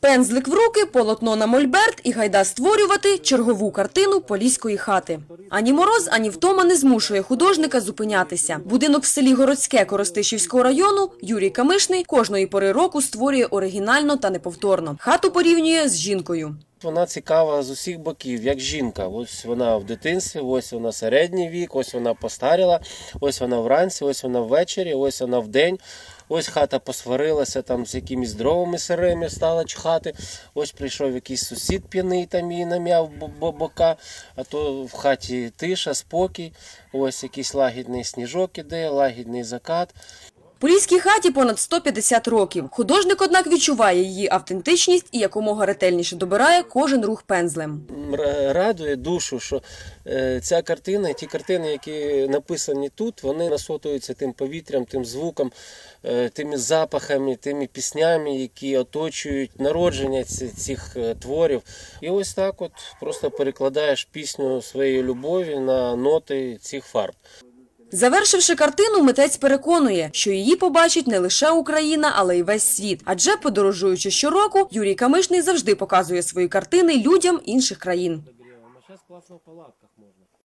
Пензлик в руки, полотно на мольберт і гайда створювати чергову картину поліської хати. Ані мороз, ані втома не змушує художника зупинятися. Будинок в селі Городське Коростишівського району Юрій Камишний кожної пори року створює оригінально та неповторно. Хату порівнює з жінкою. Вона цікава з усіх боків, як жінка. Ось вона в дитинстві, ось вона середній вік, ось вона постаріла, ось вона вранці, ось вона ввечері, ось вона вдень. Ось хата посварилася там з якимись дровами сирими, стала чхати. Ось прийшов якийсь сусід п'яний там її нам'яв бо- бо- бока, а то в хаті тиша, спокій. Ось якийсь лагідний сніжок іде, лагідний закат. Поліській хаті понад 150 років. Художник, однак, відчуває її автентичність і якомога ретельніше добирає кожен рух пензлем. Радує душу, що е, ця картина, ті картини, які написані тут, вони насотуються тим повітрям, тим звуком, е, тими запахами, тими піснями, які оточують народження цих е, творів. І ось так от просто перекладаєш пісню своєї любові на ноти цих фарб. Завершивши картину, митець переконує, що її побачить не лише Україна, але й весь світ. Адже подорожуючи щороку, Юрій Камишний завжди показує свої картини людям інших країн. Класно в палатках можна.